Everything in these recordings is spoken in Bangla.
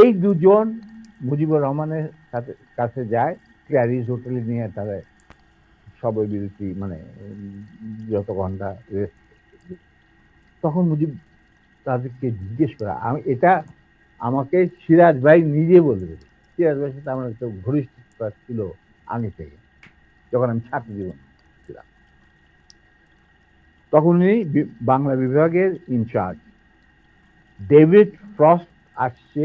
এই দুজন মুজিবুর রহমানের সাথে কাছে যায়, ক্যারিজ হোটেলে নিয়ে তারা সবাই বিরতি মানে যত ঘণ্টা তখন মুজিব তাদেরকে জিজ্ঞেস করা আমি এটা আমাকে সিরাজ ভাই নিজে বলবে। সিরাজ ভাইয়ের সাথে আমার একটা ঘনিষ্ঠতা ছিল আগে থেকে। যখন আমি ছাত্র জীবন ছিলাম। তখন উনি বাংলা বিভাগের ইনচার্জ। ডেভিড ফ্রস্ট আসছে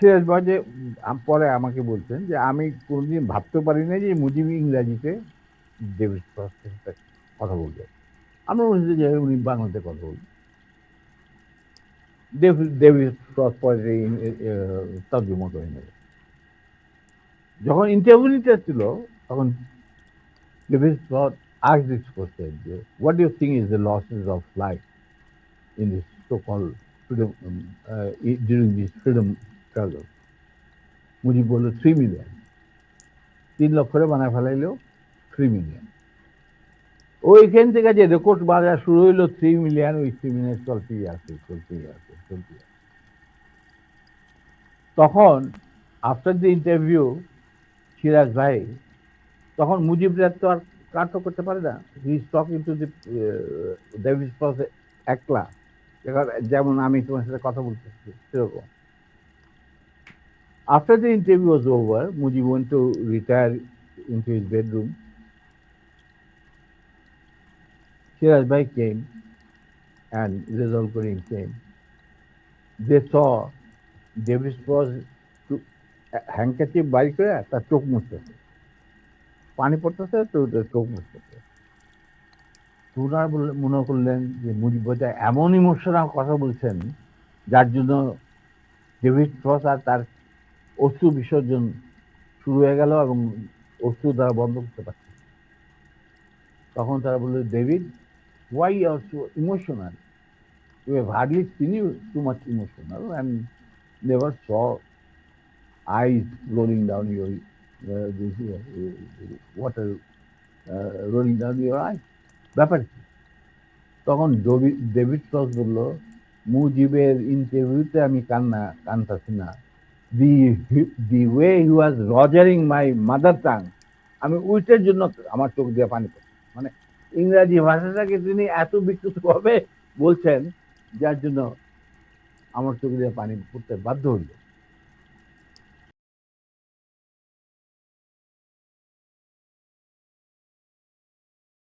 সিরাজ যে পরে আমাকে বলছেন যে, "আমি কোনদিন ভাবতে পারি নাই যে মুজিব ইংরাজিতে ডেভিড সাথে কথা বলবে।" আমরা বুঝেছি যে উনি বাংলাতে কথা বলবেন। ডেভিড ডেভিড পরে তর্জমা করে নেবে। যখন ইন্টারভিউ নিতে ছিল তখন David Frost asked this question যে, "What do you think is the losses of life in this so-called freedom um, uh, during struggle?" Mujib বলল, "3 মিলিয়ন।" ৩ লক্ষরে বানায় ফেলাইলো থ্রি মিলিয়ন। ওইখান থেকে যে রেকর্ড বাজার শুরু হইল থ্রি মিলিয়ন ওই থ্রি মিলিয়ন চলতেই আছে, চলতেই আছে, চলতেই। তখন আফটার দি ইন্টারভিউ সিরাজ ভাই তখন মুজিবরা তো আর কাট করতে পারে না। He is talking to the David একলা। যেমন আমি তোমার সাথে কথা বলতেছি সেরকম। After the interview was over, Mujib went to retire into his bedroom. Shiraz Bhai came and Rizal Karim came. They saw Frost to handkerchief বাইর করে তার চোখ মুছতেছে। পানি পড়তেছে তো চোখ মুছতেছে। তো উনারা বললেন মনে করলেন যে মুজিব বোধহয় এমন ইমোশনাল কথা বলছেন যার জন্য ডেভিড ফ্রস্ট আর তার অশ্রু বিসর্জন শুরু হয়ে গেল এবং অস্ত্র তারা বন্ধ করতে পারছে তখন তারা বলল ডেভিড ওয়াই আর সু ইমোশনাল তুমি এ ভার্লিস তিনি too much emotional and never saw eyes rolling down your water rolling down your eyes ব্যাপার কি? তখন ডেভিড ক্রস বলল, মুজিবের ইন্টারভিউতে আমি কান্না কান্নাছি না। The the way he was rogering my mother tongue আমি উইটের জন্য আমার চোখ দিয়ে পানি। মানে ইংরেজি ভাষাটাকে তিনি এত বিকৃতভাবে বলছেন, যার জন্য আমার চোখ দিয়ে পানি পড়তে বাধ্য হইল।